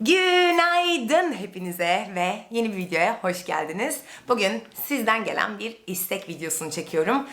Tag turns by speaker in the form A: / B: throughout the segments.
A: Günaydın hepinize ve yeni bir videoya hoş geldiniz. Bugün sizden gelen bir istek videosunu çekiyorum.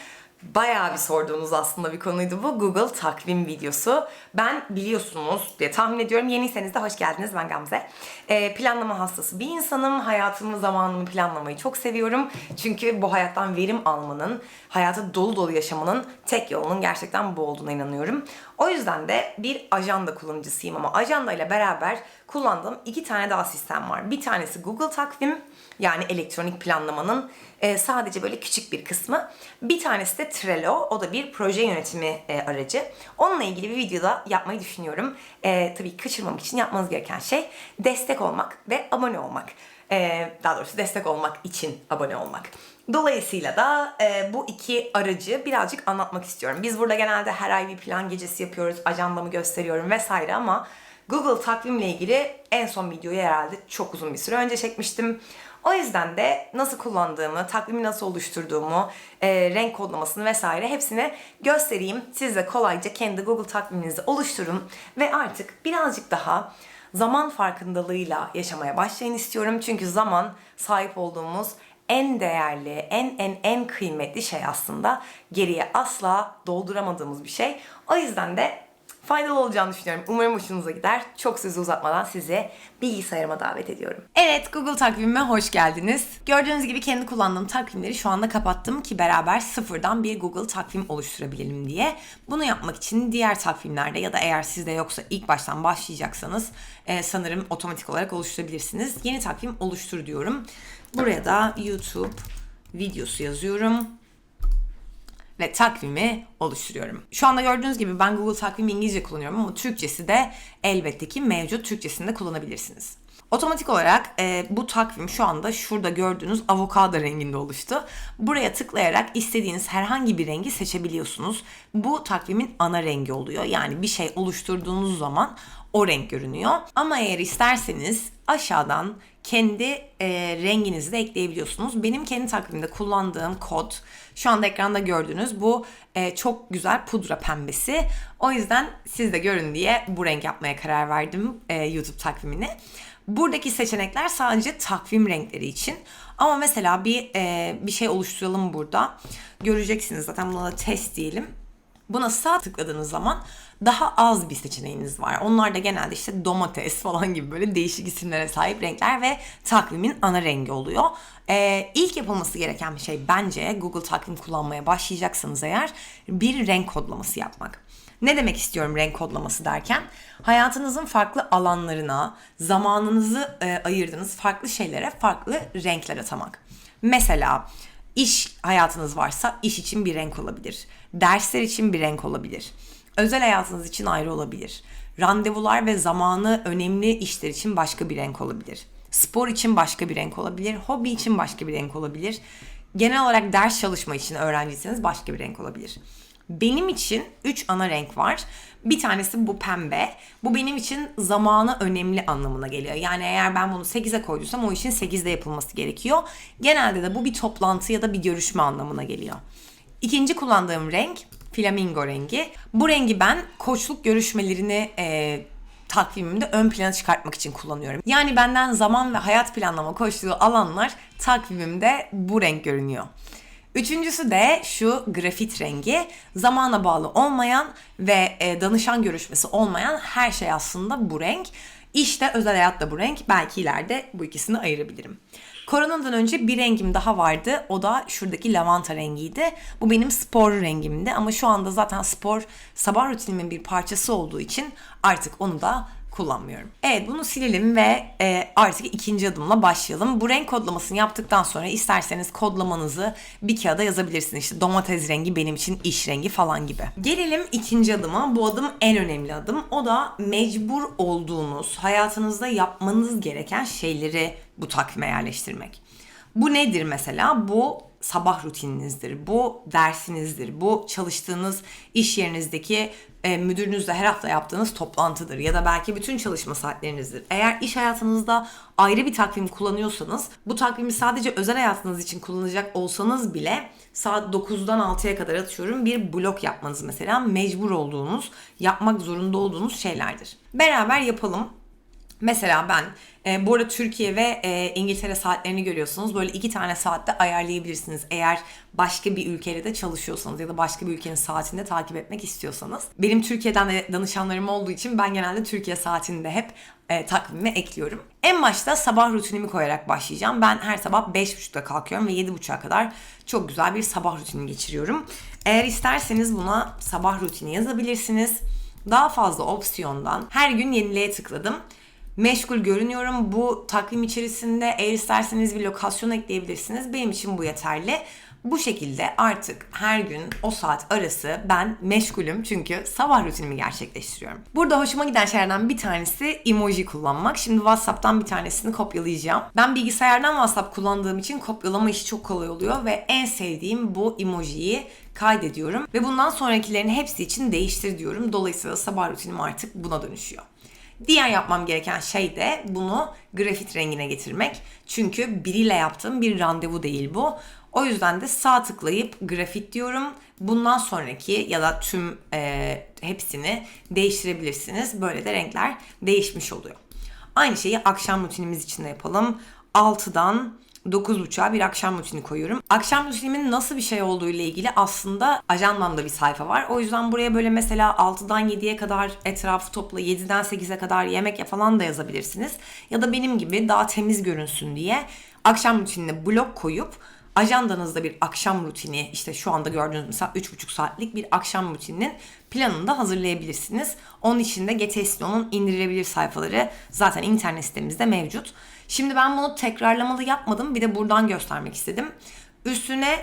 A: Bayağı bir sorduğunuz aslında bir konuydu bu. Google takvim videosu. Ben biliyorsunuz diye tahmin ediyorum. Yeniyseniz de hoş geldiniz. Ben Gamze. Ee, planlama hastası bir insanım. Hayatımı, zamanımı planlamayı çok seviyorum. Çünkü bu hayattan verim almanın, hayatı dolu dolu yaşamanın tek yolunun gerçekten bu olduğuna inanıyorum. O yüzden de bir ajanda kullanıcısıyım ama ajanda ile beraber kullandığım iki tane daha sistem var. Bir tanesi Google Takvim yani elektronik planlamanın e, sadece böyle küçük bir kısmı. Bir tanesi de Trello. O da bir proje yönetimi e, aracı. Onunla ilgili bir videoda yapmayı düşünüyorum. E, tabii kaçırmamak için yapmanız gereken şey destek olmak ve abone olmak. E, daha doğrusu destek olmak için abone olmak. Dolayısıyla da e, bu iki aracı birazcık anlatmak istiyorum. Biz burada genelde her ay bir plan gecesi yapıyoruz, ajandamı gösteriyorum vesaire ama Google takvimle ilgili en son videoyu herhalde çok uzun bir süre önce çekmiştim. O yüzden de nasıl kullandığımı, takvimi nasıl oluşturduğumu, e, renk kodlamasını vesaire hepsini göstereyim. Siz de kolayca kendi Google takviminizi oluşturun ve artık birazcık daha zaman farkındalığıyla yaşamaya başlayın istiyorum. Çünkü zaman sahip olduğumuz en değerli, en en en kıymetli şey aslında. Geriye asla dolduramadığımız bir şey. O yüzden de faydalı olacağını düşünüyorum. Umarım hoşunuza gider. Çok sözü uzatmadan sizi bilgisayarıma davet ediyorum. Evet Google takvimime hoş geldiniz. Gördüğünüz gibi kendi kullandığım takvimleri şu anda kapattım ki beraber sıfırdan bir Google takvim oluşturabilelim diye. Bunu yapmak için diğer takvimlerde ya da eğer sizde yoksa ilk baştan başlayacaksanız e, sanırım otomatik olarak oluşturabilirsiniz. Yeni takvim oluştur diyorum. Buraya da YouTube videosu yazıyorum ve takvimi oluşturuyorum. Şu anda gördüğünüz gibi ben Google Takvim İngilizce kullanıyorum ama Türkçesi de elbette ki mevcut. Türkçesini de kullanabilirsiniz. Otomatik olarak e, bu takvim şu anda şurada gördüğünüz avokado renginde oluştu. Buraya tıklayarak istediğiniz herhangi bir rengi seçebiliyorsunuz. Bu takvimin ana rengi oluyor. Yani bir şey oluşturduğunuz zaman o renk görünüyor. Ama eğer isterseniz aşağıdan kendi e, renginizi de ekleyebiliyorsunuz. Benim kendi takvimde kullandığım kod şu anda ekranda gördüğünüz bu e, çok güzel pudra pembesi. O yüzden siz de görün diye bu renk yapmaya karar verdim e, YouTube takvimini. Buradaki seçenekler sadece takvim renkleri için. Ama mesela bir e, bir şey oluşturalım burada. Göreceksiniz zaten buna da test diyelim. Buna sağ tıkladığınız zaman daha az bir seçeneğiniz var. Onlar da genelde işte domates falan gibi böyle değişik isimlere sahip renkler ve takvimin ana rengi oluyor. Ee, ilk yapılması gereken bir şey bence Google takvim kullanmaya başlayacaksanız eğer bir renk kodlaması yapmak. Ne demek istiyorum renk kodlaması derken? Hayatınızın farklı alanlarına, zamanınızı e, ayırdığınız farklı şeylere farklı renkler atamak. Mesela iş hayatınız varsa iş için bir renk olabilir. Dersler için bir renk olabilir. Özel hayatınız için ayrı olabilir. Randevular ve zamanı önemli işler için başka bir renk olabilir. Spor için başka bir renk olabilir. Hobi için başka bir renk olabilir. Genel olarak ders çalışma için öğrenciyseniz başka bir renk olabilir. Benim için 3 ana renk var. Bir tanesi bu pembe. Bu benim için zamanı önemli anlamına geliyor. Yani eğer ben bunu 8'e koyduysam o işin 8'de yapılması gerekiyor. Genelde de bu bir toplantı ya da bir görüşme anlamına geliyor. İkinci kullandığım renk flamingo rengi. Bu rengi ben koçluk görüşmelerini e, takvimimde ön plana çıkartmak için kullanıyorum. Yani benden zaman ve hayat planlama koştuğu alanlar takvimimde bu renk görünüyor. Üçüncüsü de şu grafit rengi. Zamana bağlı olmayan ve e, danışan görüşmesi olmayan her şey aslında bu renk. İşte özel hayat da bu renk. Belki ileride bu ikisini ayırabilirim. Koronadan önce bir rengim daha vardı. O da şuradaki lavanta rengiydi. Bu benim spor rengimdi ama şu anda zaten spor sabah rutinimin bir parçası olduğu için artık onu da kullanmıyorum. Evet bunu silelim ve e, artık ikinci adımla başlayalım. Bu renk kodlamasını yaptıktan sonra isterseniz kodlamanızı bir kağıda yazabilirsiniz. İşte domates rengi benim için iş rengi falan gibi. Gelelim ikinci adıma. Bu adım en önemli adım. O da mecbur olduğunuz, hayatınızda yapmanız gereken şeyleri bu takvime yerleştirmek. Bu nedir mesela? Bu sabah rutininizdir, bu dersinizdir, bu çalıştığınız iş yerinizdeki e, müdürünüzle her hafta yaptığınız toplantıdır ya da belki bütün çalışma saatlerinizdir. Eğer iş hayatınızda ayrı bir takvim kullanıyorsanız bu takvimi sadece özel hayatınız için kullanacak olsanız bile saat 9'dan 6'ya kadar atıyorum bir blok yapmanız mesela mecbur olduğunuz, yapmak zorunda olduğunuz şeylerdir. Beraber yapalım. Mesela ben e, bu arada Türkiye ve e, İngiltere saatlerini görüyorsunuz. Böyle iki tane saatte ayarlayabilirsiniz. Eğer başka bir ülkeyle de çalışıyorsanız ya da başka bir ülkenin saatini de takip etmek istiyorsanız. Benim Türkiye'den de danışanlarım olduğu için ben genelde Türkiye saatini de hep e, takvime ekliyorum. En başta sabah rutinimi koyarak başlayacağım. Ben her sabah 5.30'da kalkıyorum ve 7.30'a kadar çok güzel bir sabah rutini geçiriyorum. Eğer isterseniz buna sabah rutini yazabilirsiniz. Daha fazla opsiyondan her gün yenileye tıkladım meşgul görünüyorum. Bu takvim içerisinde eğer isterseniz bir lokasyon ekleyebilirsiniz. Benim için bu yeterli. Bu şekilde artık her gün o saat arası ben meşgulüm çünkü sabah rutinimi gerçekleştiriyorum. Burada hoşuma giden şeylerden bir tanesi emoji kullanmak. Şimdi WhatsApp'tan bir tanesini kopyalayacağım. Ben bilgisayardan WhatsApp kullandığım için kopyalama işi çok kolay oluyor ve en sevdiğim bu emojiyi kaydediyorum ve bundan sonrakilerin hepsi için değiştir diyorum. Dolayısıyla sabah rutinim artık buna dönüşüyor. Diğer yapmam gereken şey de bunu grafit rengine getirmek. Çünkü biriyle yaptığım bir randevu değil bu. O yüzden de sağ tıklayıp grafit diyorum. Bundan sonraki ya da tüm e, hepsini değiştirebilirsiniz. Böyle de renkler değişmiş oluyor. Aynı şeyi akşam rutinimiz için de yapalım. 6'dan 9.30'a bir akşam rutini koyuyorum. Akşam rutinimin nasıl bir şey olduğu ile ilgili aslında ajandamda bir sayfa var. O yüzden buraya böyle mesela 6'dan 7'ye kadar etrafı topla, 7'den 8'e kadar yemek falan da yazabilirsiniz. Ya da benim gibi daha temiz görünsün diye akşam rutinine blok koyup ajandanızda bir akşam rutini işte şu anda gördüğünüz mesela 3,5 saatlik bir akşam rutininin planını da hazırlayabilirsiniz. Onun için de GTSLO'nun indirilebilir sayfaları zaten internet sitemizde mevcut. Şimdi ben bunu tekrarlamalı yapmadım. Bir de buradan göstermek istedim. Üstüne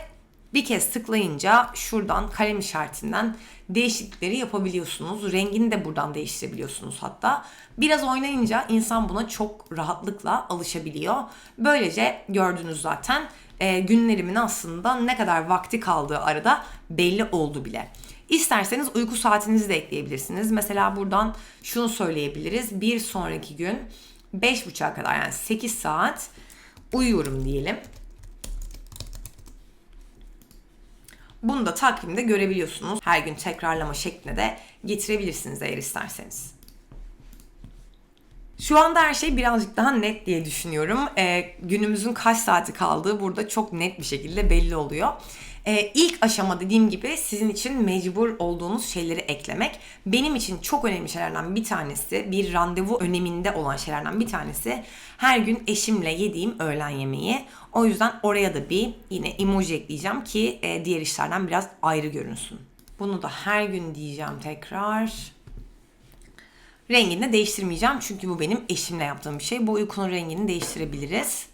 A: bir kez tıklayınca şuradan kalem işaretinden değişiklikleri yapabiliyorsunuz. Rengini de buradan değiştirebiliyorsunuz hatta. Biraz oynayınca insan buna çok rahatlıkla alışabiliyor. Böylece gördünüz zaten e, günlerimin aslında ne kadar vakti kaldığı arada belli oldu bile. İsterseniz uyku saatinizi de ekleyebilirsiniz. Mesela buradan şunu söyleyebiliriz. Bir sonraki gün 5.30'a kadar yani 8 saat uyuyorum diyelim. Bunu da takvimde görebiliyorsunuz. Her gün tekrarlama şeklinde de getirebilirsiniz eğer isterseniz. Şu anda her şey birazcık daha net diye düşünüyorum. Ee, günümüzün kaç saati kaldığı burada çok net bir şekilde belli oluyor. Ee, ilk aşama dediğim gibi sizin için mecbur olduğunuz şeyleri eklemek. Benim için çok önemli şeylerden bir tanesi, bir randevu öneminde olan şeylerden bir tanesi her gün eşimle yediğim öğlen yemeği. O yüzden oraya da bir yine emoji ekleyeceğim ki e, diğer işlerden biraz ayrı görünsün. Bunu da her gün diyeceğim tekrar. Rengini de değiştirmeyeceğim çünkü bu benim eşimle yaptığım bir şey. Bu uykunun rengini değiştirebiliriz.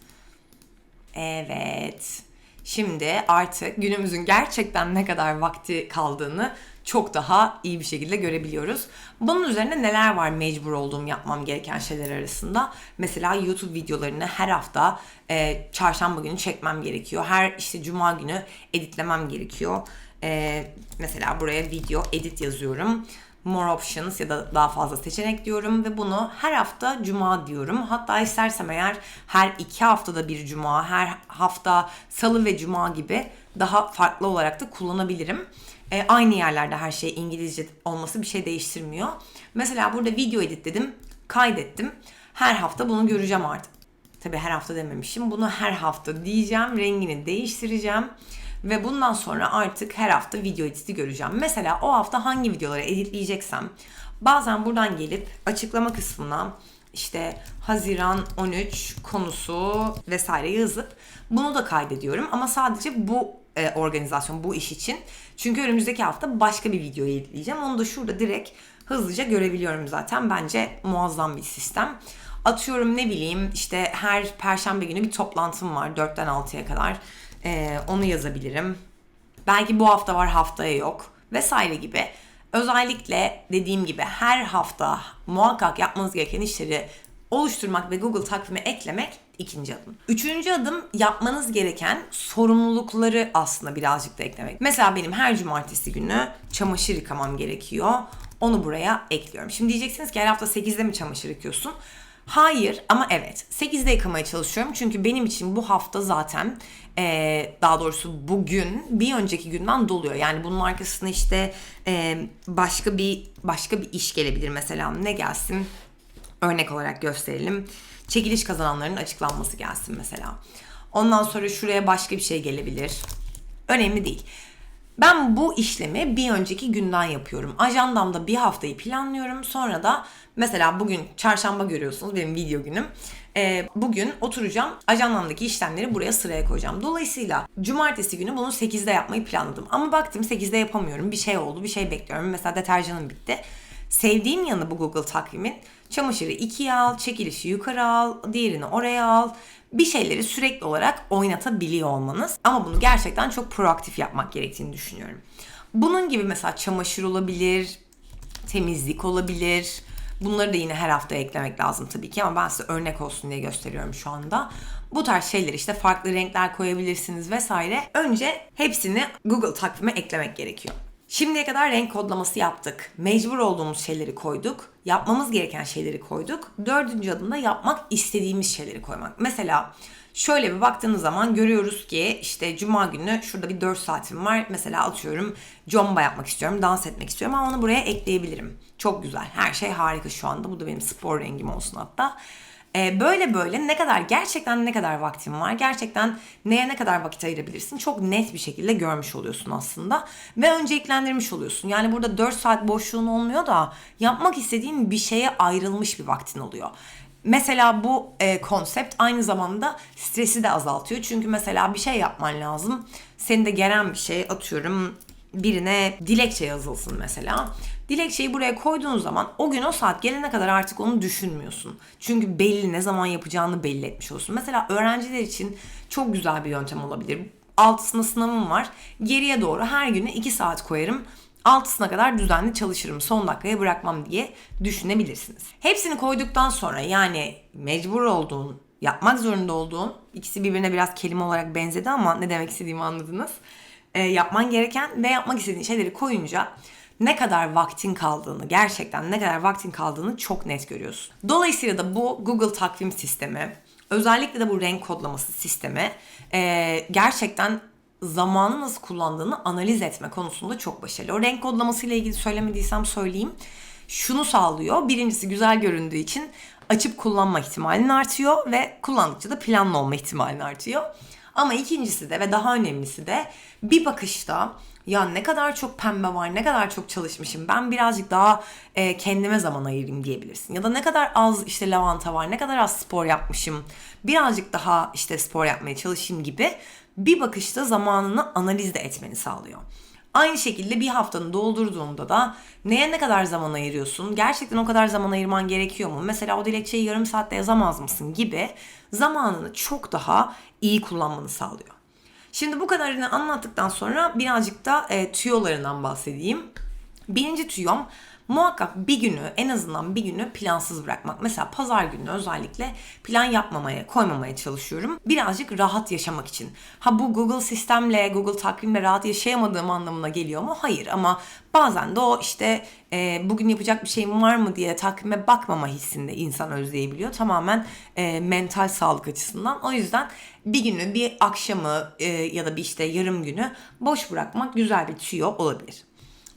A: Evet. Şimdi artık günümüzün gerçekten ne kadar vakti kaldığını çok daha iyi bir şekilde görebiliyoruz. Bunun üzerine neler var mecbur olduğum yapmam gereken şeyler arasında? Mesela YouTube videolarını her hafta e, çarşamba günü çekmem gerekiyor. Her işte cuma günü editlemem gerekiyor. E, mesela buraya video edit yazıyorum more options ya da daha fazla seçenek diyorum ve bunu her hafta cuma diyorum. Hatta istersem eğer her iki haftada bir cuma, her hafta salı ve cuma gibi daha farklı olarak da kullanabilirim. E, aynı yerlerde her şey İngilizce olması bir şey değiştirmiyor. Mesela burada video editledim, kaydettim. Her hafta bunu göreceğim artık. Tabi her hafta dememişim. Bunu her hafta diyeceğim, rengini değiştireceğim. Ve bundan sonra artık her hafta video editi göreceğim. Mesela o hafta hangi videoları editleyeceksem bazen buradan gelip açıklama kısmına işte Haziran 13 konusu vesaire yazıp bunu da kaydediyorum. Ama sadece bu e, organizasyon, bu iş için. Çünkü önümüzdeki hafta başka bir video editleyeceğim. Onu da şurada direkt hızlıca görebiliyorum zaten. Bence muazzam bir sistem. Atıyorum ne bileyim işte her perşembe günü bir toplantım var 4'ten 6'ya kadar. Ee, onu yazabilirim. Belki bu hafta var haftaya yok vesaire gibi. Özellikle dediğim gibi her hafta muhakkak yapmanız gereken işleri oluşturmak ve Google takvime eklemek ikinci adım. Üçüncü adım yapmanız gereken sorumlulukları aslında birazcık da eklemek. Mesela benim her cumartesi günü çamaşır yıkamam gerekiyor. Onu buraya ekliyorum. Şimdi diyeceksiniz ki her hafta 8'de mi çamaşır yıkıyorsun? Hayır ama evet 8'de yıkamaya çalışıyorum çünkü benim için bu hafta zaten e, daha doğrusu bugün bir önceki günden doluyor. Yani bunun arkasında işte e, başka bir başka bir iş gelebilir mesela ne gelsin? Örnek olarak gösterelim. Çekiliş kazananların açıklanması gelsin mesela. Ondan sonra şuraya başka bir şey gelebilir. Önemli değil. Ben bu işlemi bir önceki günden yapıyorum. Ajandamda bir haftayı planlıyorum. Sonra da mesela bugün çarşamba görüyorsunuz benim video günüm. Ee, bugün oturacağım ajandamdaki işlemleri buraya sıraya koyacağım. Dolayısıyla cumartesi günü bunu 8'de yapmayı planladım. Ama baktım 8'de yapamıyorum. Bir şey oldu bir şey bekliyorum. Mesela deterjanım bitti. Sevdiğim yanı bu Google takvimin çamaşırı ikiye al, çekilişi yukarı al, diğerini oraya al. Bir şeyleri sürekli olarak oynatabiliyor olmanız. Ama bunu gerçekten çok proaktif yapmak gerektiğini düşünüyorum. Bunun gibi mesela çamaşır olabilir, temizlik olabilir. Bunları da yine her hafta eklemek lazım tabii ki ama ben size örnek olsun diye gösteriyorum şu anda. Bu tarz şeyler işte farklı renkler koyabilirsiniz vesaire. Önce hepsini Google takvime eklemek gerekiyor. Şimdiye kadar renk kodlaması yaptık. Mecbur olduğumuz şeyleri koyduk. Yapmamız gereken şeyleri koyduk. Dördüncü adımda yapmak istediğimiz şeyleri koymak. Mesela şöyle bir baktığınız zaman görüyoruz ki işte cuma günü şurada bir 4 saatim var. Mesela atıyorum comba yapmak istiyorum, dans etmek istiyorum ama onu buraya ekleyebilirim. Çok güzel. Her şey harika şu anda. Bu da benim spor rengim olsun hatta. Ee, böyle böyle ne kadar gerçekten ne kadar vaktin var gerçekten neye ne kadar vakit ayırabilirsin çok net bir şekilde görmüş oluyorsun aslında ve önceliklendirmiş oluyorsun. Yani burada 4 saat boşluğun olmuyor da yapmak istediğin bir şeye ayrılmış bir vaktin oluyor. Mesela bu e, konsept aynı zamanda stresi de azaltıyor. Çünkü mesela bir şey yapman lazım. Senin de gelen bir şey atıyorum birine dilekçe yazılsın mesela. Dilekçeyi buraya koyduğun zaman o gün o saat gelene kadar artık onu düşünmüyorsun. Çünkü belli ne zaman yapacağını belli etmiş olsun. Mesela öğrenciler için çok güzel bir yöntem olabilir. Altısında sınavım var. Geriye doğru her güne 2 saat koyarım. Altısına kadar düzenli çalışırım. Son dakikaya bırakmam diye düşünebilirsiniz. Hepsini koyduktan sonra yani mecbur olduğun, yapmak zorunda olduğun, ikisi birbirine biraz kelime olarak benzedi ama ne demek istediğimi anladınız. E, yapman gereken ve yapmak istediğin şeyleri koyunca ne kadar vaktin kaldığını, gerçekten ne kadar vaktin kaldığını çok net görüyorsun. Dolayısıyla da bu Google takvim sistemi, özellikle de bu renk kodlaması sistemi e, gerçekten zamanı nasıl kullandığını analiz etme konusunda çok başarılı. O renk kodlaması ile ilgili söylemediysem söyleyeyim. Şunu sağlıyor. Birincisi güzel göründüğü için açıp kullanma ihtimalin artıyor ve kullandıkça da planlı olma ihtimalin artıyor. Ama ikincisi de ve daha önemlisi de bir bakışta ya ne kadar çok pembe var, ne kadar çok çalışmışım. Ben birazcık daha e, kendime zaman ayırayım diyebilirsin. Ya da ne kadar az işte lavanta var, ne kadar az spor yapmışım. Birazcık daha işte spor yapmaya çalışayım gibi bir bakışta zamanını analiz de etmeni sağlıyor. Aynı şekilde bir haftanı doldurduğunda da neye ne kadar zaman ayırıyorsun? Gerçekten o kadar zaman ayırman gerekiyor mu? Mesela o dilekçeyi yarım saatte yazamaz mısın gibi zamanını çok daha iyi kullanmanı sağlıyor. Şimdi bu kadarını anlattıktan sonra birazcık da e, tüyolarından bahsedeyim. Birinci tüyom muhakkak bir günü en azından bir günü plansız bırakmak. Mesela pazar günü özellikle plan yapmamaya, koymamaya çalışıyorum. Birazcık rahat yaşamak için. Ha bu Google sistemle, Google takvimle rahat yaşayamadığım anlamına geliyor mu? Hayır ama bazen de o işte e, bugün yapacak bir şeyim var mı diye takvime bakmama hissinde insan özleyebiliyor. Tamamen e, mental sağlık açısından. O yüzden bir günü, bir akşamı e, ya da bir işte yarım günü boş bırakmak güzel bir tüyo olabilir.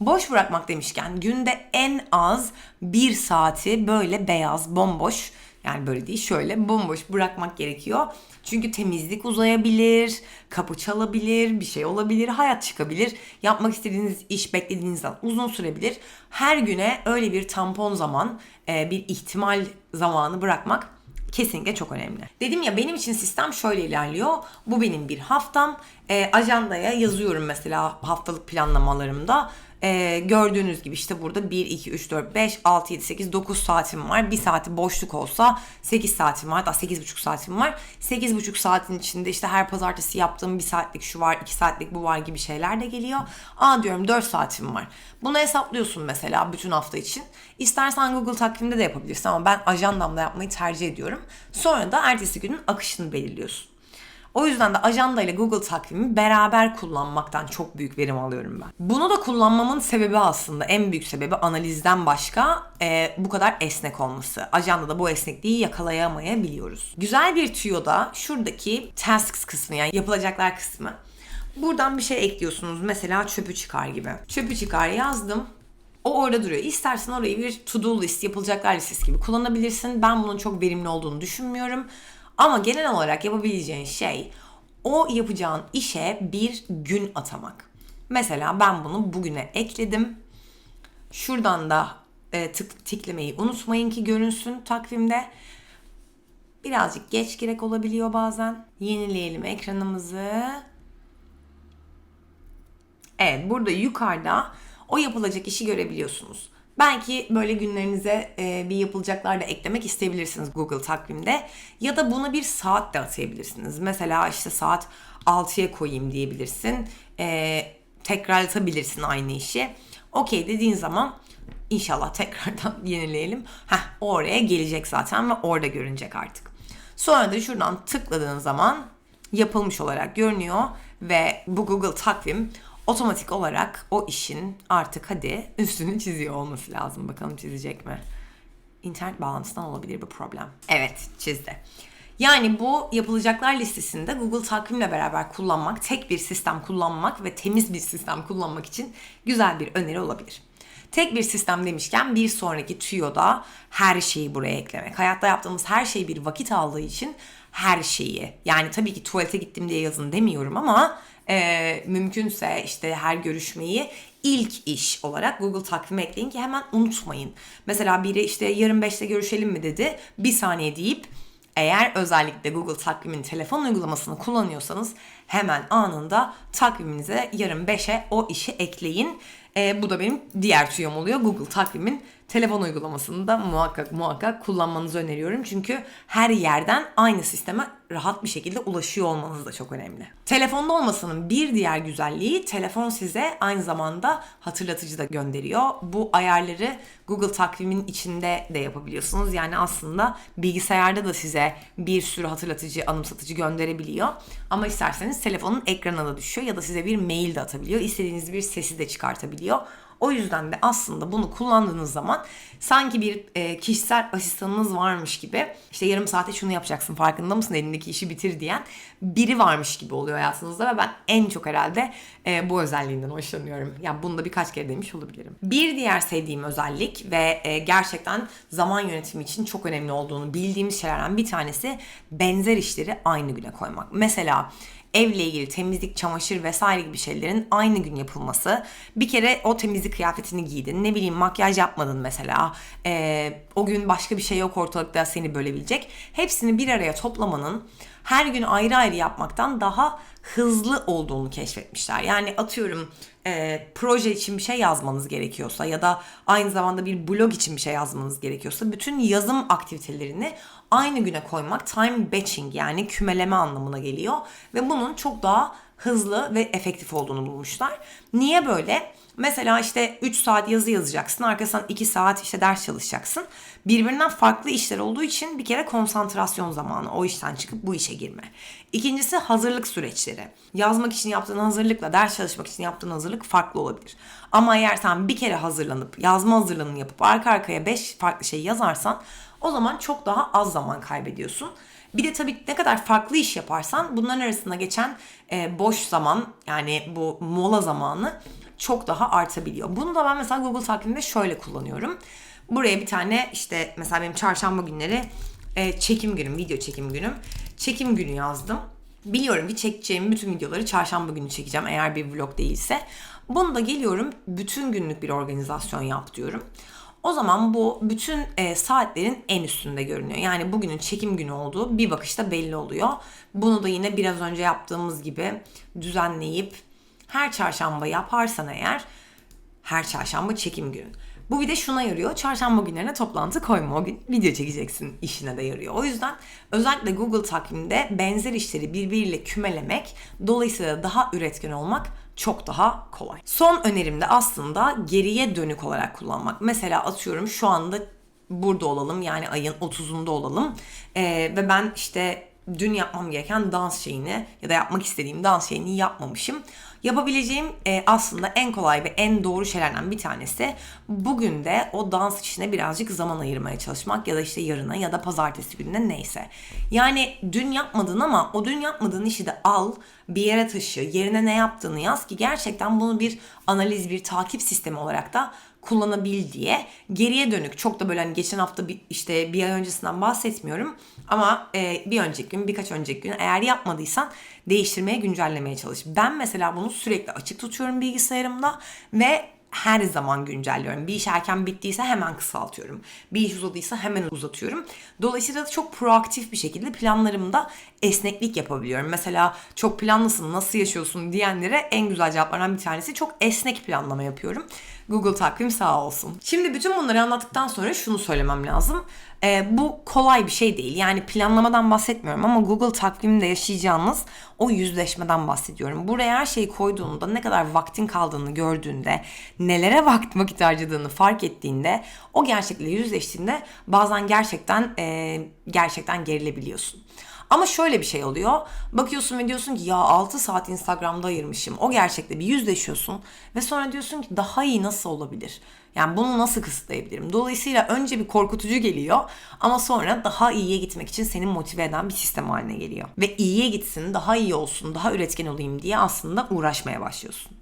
A: Boş bırakmak demişken günde en az bir saati böyle beyaz, bomboş yani böyle değil şöyle bomboş bırakmak gerekiyor. Çünkü temizlik uzayabilir, kapı çalabilir, bir şey olabilir, hayat çıkabilir. Yapmak istediğiniz iş beklediğinizden uzun sürebilir. Her güne öyle bir tampon zaman, e, bir ihtimal zamanı bırakmak kesinlikle çok önemli. Dedim ya benim için sistem şöyle ilerliyor. Bu benim bir haftam. E, ajandaya yazıyorum mesela haftalık planlamalarımda. Ee, gördüğünüz gibi işte burada 1, 2, 3, 4, 5, 6, 7, 8, 9 saatim var. Bir saati boşluk olsa 8 saatim var. Hatta 8,5 saatim var. 8,5 saatin içinde işte her pazartesi yaptığım bir saatlik şu var, 2 saatlik bu var gibi şeyler de geliyor. Aa diyorum 4 saatim var. Bunu hesaplıyorsun mesela bütün hafta için. İstersen Google takvimde de yapabilirsin ama ben ajandamda yapmayı tercih ediyorum. Sonra da ertesi günün akışını belirliyorsun. O yüzden de ajanda ile Google takvimi beraber kullanmaktan çok büyük verim alıyorum ben. Bunu da kullanmamın sebebi aslında en büyük sebebi analizden başka e, bu kadar esnek olması. Ajandada bu esnekliği yakalayamayabiliyoruz. Güzel bir tüyo da şuradaki tasks kısmı yani yapılacaklar kısmı. Buradan bir şey ekliyorsunuz. Mesela çöpü çıkar gibi. Çöpü çıkar yazdım. O orada duruyor. İstersen orayı bir to do list, yapılacaklar listesi gibi kullanabilirsin. Ben bunun çok verimli olduğunu düşünmüyorum. Ama genel olarak yapabileceğin şey o yapacağın işe bir gün atamak. Mesela ben bunu bugüne ekledim. Şuradan da e, tık, tiklemeyi unutmayın ki görünsün takvimde. Birazcık geç gerek olabiliyor bazen. Yenileyelim ekranımızı. Evet burada yukarıda o yapılacak işi görebiliyorsunuz. Belki böyle günlerinize e, bir yapılacaklar da eklemek isteyebilirsiniz Google takvimde. Ya da buna bir saat de atayabilirsiniz. Mesela işte saat 6'ya koyayım diyebilirsin. E, tekrarlatabilirsin aynı işi. Okey dediğin zaman inşallah tekrardan yenileyelim. Heh, oraya gelecek zaten ve orada görünecek artık. Sonra da şuradan tıkladığın zaman yapılmış olarak görünüyor ve bu Google takvim otomatik olarak o işin artık hadi üstünü çiziyor olması lazım. Bakalım çizecek mi? İnternet bağlantısından olabilir bu problem. Evet çizdi. Yani bu yapılacaklar listesinde Google takvimle beraber kullanmak, tek bir sistem kullanmak ve temiz bir sistem kullanmak için güzel bir öneri olabilir. Tek bir sistem demişken bir sonraki tüyoda her şeyi buraya eklemek. Hayatta yaptığımız her şey bir vakit aldığı için her şeyi. Yani tabii ki tuvalete gittim diye yazın demiyorum ama e, mümkünse işte her görüşmeyi ilk iş olarak Google takvime ekleyin ki hemen unutmayın. Mesela biri işte yarın 5'te görüşelim mi dedi. Bir saniye deyip eğer özellikle Google takvimin telefon uygulamasını kullanıyorsanız hemen anında takviminize yarın 5'e o işi ekleyin. E, bu da benim diğer tüyom oluyor. Google takvimin telefon uygulamasını da muhakkak muhakkak kullanmanızı öneriyorum. Çünkü her yerden aynı sisteme rahat bir şekilde ulaşıyor olmanız da çok önemli. Telefonda olmasının bir diğer güzelliği telefon size aynı zamanda hatırlatıcı da gönderiyor. Bu ayarları Google takvimin içinde de yapabiliyorsunuz. Yani aslında bilgisayarda da size bir sürü hatırlatıcı, anımsatıcı gönderebiliyor. Ama isterseniz telefonun ekranına da düşüyor ya da size bir mail de atabiliyor. İstediğiniz bir sesi de çıkartabiliyor. O yüzden de aslında bunu kullandığınız zaman sanki bir e, kişisel asistanınız varmış gibi işte yarım saate şunu yapacaksın farkında mısın elindeki işi bitir diyen biri varmış gibi oluyor hayatınızda ve ben en çok herhalde e, bu özelliğinden hoşlanıyorum. Yani bunu da birkaç kere demiş olabilirim. Bir diğer sevdiğim özellik ve e, gerçekten zaman yönetimi için çok önemli olduğunu bildiğimiz şeylerden bir tanesi benzer işleri aynı güne koymak. Mesela evle ilgili temizlik, çamaşır vesaire gibi şeylerin aynı gün yapılması. Bir kere o temizlik kıyafetini giydin. Ne bileyim makyaj yapmadın mesela. Ee, o gün başka bir şey yok ortalıkta seni bölebilecek. Hepsini bir araya toplamanın her gün ayrı ayrı yapmaktan daha hızlı olduğunu keşfetmişler. Yani atıyorum e, proje için bir şey yazmanız gerekiyorsa ya da aynı zamanda bir blog için bir şey yazmanız gerekiyorsa bütün yazım aktivitelerini aynı güne koymak time batching yani kümeleme anlamına geliyor ve bunun çok daha hızlı ve efektif olduğunu bulmuşlar. Niye böyle? Mesela işte 3 saat yazı yazacaksın, arkasından 2 saat işte ders çalışacaksın. Birbirinden farklı işler olduğu için bir kere konsantrasyon zamanı o işten çıkıp bu işe girme. İkincisi hazırlık süreçleri. Yazmak için yaptığın hazırlıkla ders çalışmak için yaptığın hazırlık farklı olabilir. Ama eğer sen bir kere hazırlanıp yazma hazırlığını yapıp arka arkaya 5 farklı şey yazarsan o zaman çok daha az zaman kaybediyorsun. Bir de tabii ne kadar farklı iş yaparsan bunların arasında geçen e, boş zaman yani bu mola zamanı çok daha artabiliyor. Bunu da ben mesela Google takvimde şöyle kullanıyorum. Buraya bir tane işte mesela benim çarşamba günleri e, çekim günüm, video çekim günüm. Çekim günü yazdım. Biliyorum ki çekeceğim bütün videoları çarşamba günü çekeceğim eğer bir vlog değilse. Bunu da geliyorum bütün günlük bir organizasyon yap diyorum. O zaman bu bütün e, saatlerin en üstünde görünüyor. Yani bugünün çekim günü olduğu bir bakışta belli oluyor. Bunu da yine biraz önce yaptığımız gibi düzenleyip her çarşamba yaparsan eğer her çarşamba çekim günü. Bu bir de şuna yarıyor. Çarşamba günlerine toplantı koyma. O gün video çekeceksin işine de yarıyor. O yüzden özellikle Google takvimde benzer işleri birbiriyle kümelemek, dolayısıyla daha üretken olmak çok daha kolay. Son önerim de aslında geriye dönük olarak kullanmak. Mesela atıyorum şu anda burada olalım yani ayın 30'unda olalım ee, ve ben işte dün yapmam gereken dans şeyini ya da yapmak istediğim dans şeyini yapmamışım. Yapabileceğim e, aslında en kolay ve en doğru şeylerden bir tanesi bugün de o dans işine birazcık zaman ayırmaya çalışmak ya da işte yarına ya da pazartesi gününe neyse. Yani dün yapmadın ama o dün yapmadığın işi de al bir yere taşı yerine ne yaptığını yaz ki gerçekten bunu bir analiz bir takip sistemi olarak da kullanabil diye geriye dönük çok da böyle hani geçen hafta bir, işte bir ay öncesinden bahsetmiyorum ama e, bir önceki gün birkaç önceki gün eğer yapmadıysan değiştirmeye güncellemeye çalış. Ben mesela bunu sürekli açık tutuyorum bilgisayarımda ve her zaman güncelliyorum. Bir iş erken bittiyse hemen kısaltıyorum. Bir iş uzadıysa hemen uzatıyorum. Dolayısıyla çok proaktif bir şekilde planlarımda esneklik yapabiliyorum. Mesela çok planlısın, nasıl yaşıyorsun diyenlere en güzel cevaplardan bir tanesi çok esnek planlama yapıyorum. Google takvim sağ olsun. Şimdi bütün bunları anlattıktan sonra şunu söylemem lazım. Ee, bu kolay bir şey değil. Yani planlamadan bahsetmiyorum ama Google takviminde yaşayacağınız o yüzleşmeden bahsediyorum. Buraya her şeyi koyduğunda ne kadar vaktin kaldığını gördüğünde, nelere vakit vakit harcadığını fark ettiğinde, o gerçekle yüzleştiğinde bazen gerçekten e, gerçekten gerilebiliyorsun. Ama şöyle bir şey oluyor. Bakıyorsun ve diyorsun ki ya 6 saat Instagram'da ayırmışım. O gerçekle bir yüzleşiyorsun ve sonra diyorsun ki daha iyi nasıl olabilir? Yani bunu nasıl kısıtlayabilirim? Dolayısıyla önce bir korkutucu geliyor ama sonra daha iyiye gitmek için seni motive eden bir sistem haline geliyor. Ve iyiye gitsin, daha iyi olsun, daha üretken olayım diye aslında uğraşmaya başlıyorsun.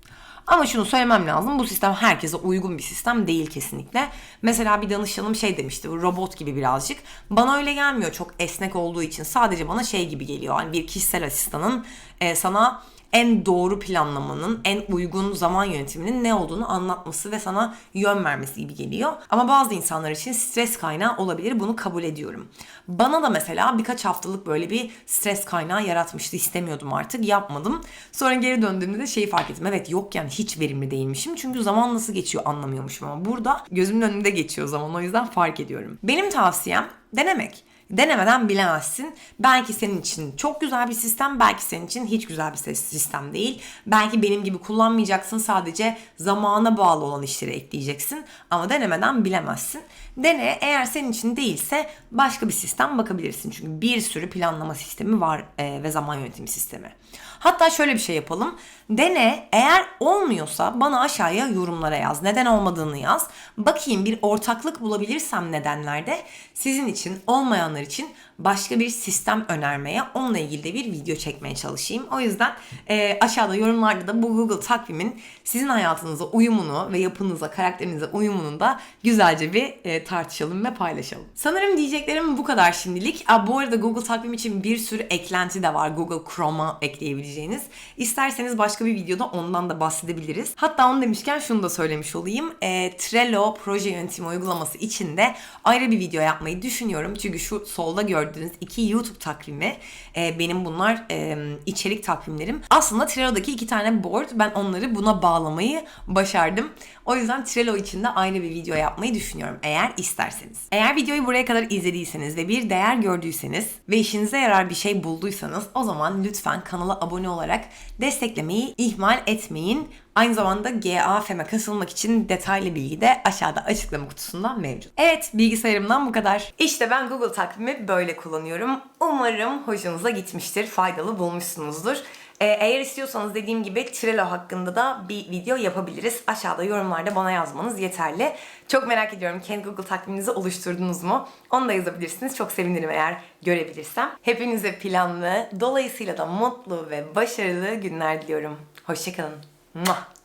A: Ama şunu söylemem lazım. Bu sistem herkese uygun bir sistem değil kesinlikle. Mesela bir danışanım şey demişti. Robot gibi birazcık. Bana öyle gelmiyor çok esnek olduğu için. Sadece bana şey gibi geliyor. Hani bir kişisel asistanın e, sana en doğru planlamanın, en uygun zaman yönetiminin ne olduğunu anlatması ve sana yön vermesi gibi geliyor. Ama bazı insanlar için stres kaynağı olabilir. Bunu kabul ediyorum. Bana da mesela birkaç haftalık böyle bir stres kaynağı yaratmıştı. İstemiyordum artık. Yapmadım. Sonra geri döndüğümde de şeyi fark ettim. Evet yok yani hiç verimli değilmişim. Çünkü zaman nasıl geçiyor anlamıyormuşum ama burada gözümün önünde geçiyor zaman. O yüzden fark ediyorum. Benim tavsiyem denemek. Denemeden bilemezsin. Belki senin için çok güzel bir sistem, belki senin için hiç güzel bir sistem değil. Belki benim gibi kullanmayacaksın, sadece zamana bağlı olan işleri ekleyeceksin. Ama denemeden bilemezsin. Dene, eğer senin için değilse başka bir sistem bakabilirsin. Çünkü bir sürü planlama sistemi var e, ve zaman yönetimi sistemi. Hatta şöyle bir şey yapalım. Dene, eğer olmuyorsa bana aşağıya yorumlara yaz. Neden olmadığını yaz. Bakayım bir ortaklık bulabilirsem nedenlerde sizin için olmayanlar için başka bir sistem önermeye, onunla ilgili de bir video çekmeye çalışayım. O yüzden e, aşağıda yorumlarda da bu Google takvimin sizin hayatınıza uyumunu ve yapınıza, karakterinize uyumunu da güzelce bir e, tartışalım ve paylaşalım. Sanırım diyeceklerim bu kadar şimdilik. Aa, bu arada Google takvim için bir sürü eklenti de var Google Chrome'a ekleyebileceğiniz. İsterseniz başka bir videoda ondan da bahsedebiliriz. Hatta onu demişken şunu da söylemiş olayım. E, Trello proje yönetimi uygulaması için de ayrı bir video yapmayı düşünüyorum. Çünkü şu solda gördüğünüz iki YouTube takvimi e, benim bunlar e, içerik takvimlerim. Aslında Trello'daki iki tane board ben onları buna bağlamayı başardım. O yüzden Trello için de ayrı bir video yapmayı düşünüyorum eğer isterseniz. Eğer videoyu buraya kadar izlediyseniz ve bir değer gördüyseniz ve işinize yarar bir şey bulduysanız o zaman lütfen kanala abone olarak desteklemeyi ihmal etmeyin. Aynı zamanda GAFM'e katılmak için detaylı bilgi de aşağıda açıklama kutusundan mevcut. Evet bilgisayarımdan bu kadar. İşte ben Google takvimi böyle kullanıyorum. Umarım hoşunuza gitmiştir, faydalı bulmuşsunuzdur. Ee, eğer istiyorsanız dediğim gibi Trello hakkında da bir video yapabiliriz. Aşağıda yorumlarda bana yazmanız yeterli. Çok merak ediyorum kendi Google takviminizi oluşturdunuz mu? Onu da yazabilirsiniz. Çok sevinirim eğer görebilirsem. Hepinize planlı, dolayısıyla da mutlu ve başarılı günler diliyorum. Hoşçakalın. Muah.